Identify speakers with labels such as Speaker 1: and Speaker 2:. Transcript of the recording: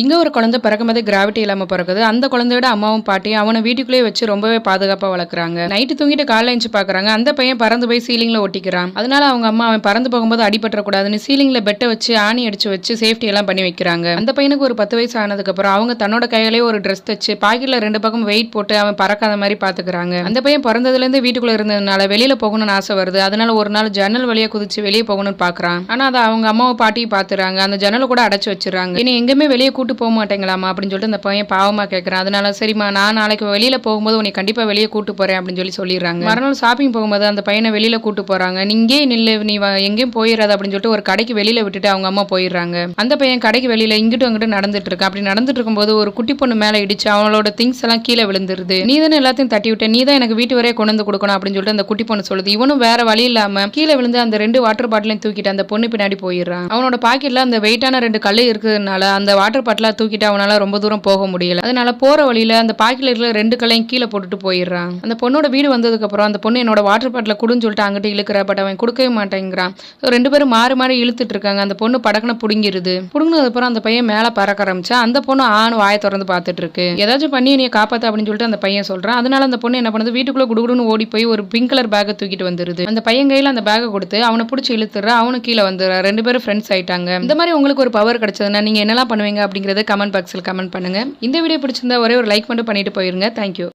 Speaker 1: இங்கே ஒரு குழந்தை பிறக்கும்போது கிராவிட்டி இல்லாமல் பிறக்குது. அந்த குழந்தையோட அம்மாவும் பாட்டி அவனை வீட்டுக்குள்ளேயே வச்சு ரொம்பவே பாதுகாப்பாக வளர்க்குறாங்க. நைட்டு தூங்கிட்டு காலைல எழுந்து பார்க்குறாங்க அந்த பையன் பறந்து போய் சீலிங்கில் ஒட்டிக்கிறான். அதனால அவங்க அம்மா அவன் பறந்து போகும்போது அடிபட்டக்கூடாதுன்னு சீலிங்கில் பெட்டை வச்சு ஆணி அடிச்சு வச்சு சேஃப்டி எல்லாம் பண்ணி வைக்கிறாங்க. அந்த பையனுக்கு ஒரு பத்து வயசு ஆனதுக்கப்புறம் அவங்க தன்னோட கையிலேயே ஒரு ட்ரெஸ் தச்சு பாக்கெட்டில் ரெண்டு பக்கம் வெயிட் போட்டு அவன் பறக்காத மாதிரி பார்த்துக்கிறாங்க அந்த பையன் பிறந்ததுலேருந்து வீட்டுக்குள்ளே இருந்ததுனால வெளியில் போகணும்னு ஆசை வருது. அதனால ஒரு நாள் ஜன்னல் வழியாக குதிச்சு வெளியே போகணும்னு பார்க்குறான் ஆனால் அதை அவங்க அம்மாவை பாட்டியும் பார்த்துறாங்க அந்த ஜன்னலை கூட அடைச்சி வச்சிடறாங்க. இனி எங்கேயுமே வெளியே கூட்டு போக மாட்டேங்களாமா அப்படின்னு சொல்லிட்டு அந்த பையன் பாவமாக கேட்குறான் அதனால சரிம்மா நான் நாளைக்கு வெளியில் போகும்போது உன்னை கண்டிப்பாக வெளியே கூட்டு போகிறேன் அப்படின்னு சொல்லி சொல்லிடுறாங்க. மறுநாள் ஷாப்பிங் போகும்போது அந்த பையனை வெளியில் கூட்டு போகிறாங்க நீங்கே நில்லு நீ எங்கேயும் போயிடாது அப்படின்னு சொல்லிட்டு ஒரு கடைக்கு வெளியில் விட்டுட்டு அவங்க அம்மா போயிடுறாங்க. அந்த பையன் கடைக்கு வெளியில் இங்கிட்டும் அங்கிட்டு நடந்துட்டு இருக்கான். அப்படி நடந்துட்டு இருக்கும்போது ஒரு குட்டி பொண்ணு மேலே இடிச்சு அவளோட திங்ஸ் எல்லாம் கீழே விழுந்துருது. நீ தானே எல்லாத்தையும் தட்டி விட்ட நீ தான் எனக்கு வீட்டு வரையே கொண்டு வந்து கொடுக்கணும் அப்படின்னு சொல்லிட்டு அந்த குட்டி பொண்ணு சொல்லுது. இவனும் வேற வழி இல்லாம கீழே விழுந்து அந்த ரெண்டு வாட்டர் பாட்டிலையும் தூக்கிட்டு அந்த பொண்ணு பின்னாடி போயிடுறான். அவனோட பாக்கெட்ல அந்த வெயிட்டான ரெண்டு கல்லு இருக்கிறதுனால அந்த வாட்டர் பாட்டிலா தூக்கிட்டு அவனால ரொம்ப தூரம் போக முடியல. அதனால போற வழியில அந்த பாக்கெட்ல இருக்கிற ரெண்டு கல்லையும் கீழே போட்டுட்டு போயிடுறான். அந்த பொண்ணோட வீடு வந்ததுக்கு அப்புறம் அந்த பொண்ணு என்னோட வாட்டர் பாட்டில் குடுன்னு சொல்லிட்டு அங்கிட்டு இழுக்கிற பட் அவன் கொடுக்கவே மாட்டேங்கிறான். ரெண்டு பேரும் மாறி மாறி இழுத்துட்டு இருக்காங்க. அந்த பொண்ணு படக்குன புடுங்கிருது. புடுங்கினது அப்புறம் அந்த பையன் மேல பறக்க ஆரம்பிச்சா அந்த பொண்ணு ஆண் வாயை திறந்து பார்த்துட்டு இருக்கு. ஏதாச்சும் பண்ணி நீ காப்பாற்ற அப்படின்னு சொல்லிட்டு அந்த பையன் சொல்றான். அதனால அந்த பொண்ணு என்ன பண்ணுது? வீட்டுக்குள்ள குடுகுடுன்னு ஓடி போய் ஒரு பிங்க் கலர் பேக்கை தூக்கிட்டு வந்துருது. அந்த பையன் கையில அந்த பேக்கை கொடுத்து அவனை பிடிச்சி இழுத்துறா அவனு கீழே வந்துடுறான் ரெண்டு பேரும் ஃப்ரெண்ட்ஸ் ஆயிட்டாங்க. இந்த மாதிரி உங்களுக்கு ஒரு பவர் கிடைச்சதுன்னா நீங்க என்னெல்லாம் பண்ணுவீங்க அப்படிங்கிறத கமெண்ட் பாக்ஸில் கமெண்ட் பண்ணுங்க. இந்த வீடியோ பிடிச்சிருந்தா ஒரே ஒரு லைக் மட்டும் பண்ணிட்டு போயிருங்க. தேங்க்யூ